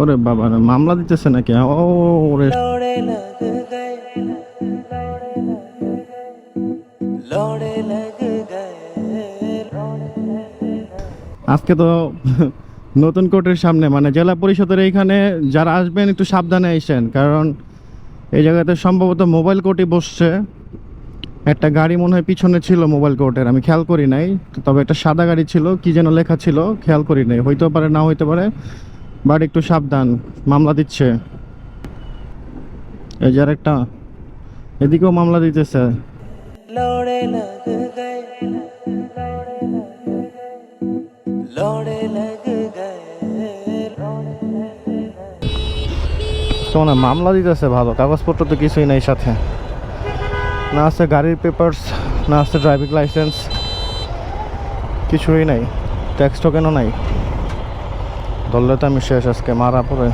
ওরে বাবা মামলা দিতেছে নাকি? ওরে। আজকে তো নতুন কোর্টের সামনে মানে জেলা পরিষদের এইখানে যারা আসবেন একটু সাবধানে আইসেন কারণ এই জায়গাতে সম্ভবত মোবাইল কোর্টই বসছে। একটা গাড়ি মনে হয় পিছনে ছিল মোবাইল কোর্টের আমি খেয়াল করি নাই তবে একটা সাদা গাড়ি ছিল কি যেন লেখা ছিল খেয়াল করি নাই হইতেও পারে না হইতে পারে। বাট একটু সাবধান মামলা দিচ্ছে। এই যে একটা এদিকেও মামলা দিতেছে। শোনা মানে মামলা দিতেছে ভালো কাগজপত্র তো কিছুই নেই সাথে। না আছে গাড়ির পেপার্স না আছে ড্রাইভিং লাইসেন্স কিছুই নাই ট্যাক্স টোকেনও নাই। ধরলে তো আমি শেষ আজকে মারা পরে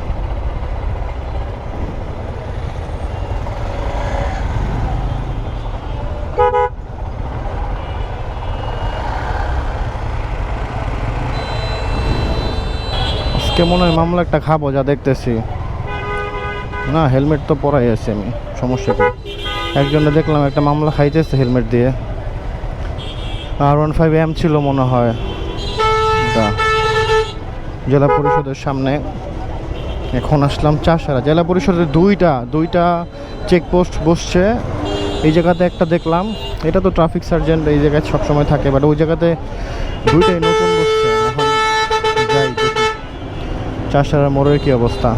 আজকে মনে হয় মামলা একটা খাব, যা দেখতেছি। না, হেলমেট তো পরাই আছে আমি, সমস্যা কি? একজনে দেখলাম একটা মামলা খাইতেছে হেলমেট দিয়ে। আর ওয়ান ফাইভ এম ছিল মনে হয়। এটা। জেলা পরিষদের সামনে এখন আসলাম চাষারা। জেলা পরিষদের দুইটা দুইটা চেকপোস্ট বসছে। এই জায়গাতে একটা দেখলাম, এটা তো ট্রাফিক সার্জেন্ট এই জায়গায় সবসময় থাকে বাট ওই জায়গাতে দুইটাই নতুন বসছে। এখন চাষারা মোড়ের কি অবস্থা?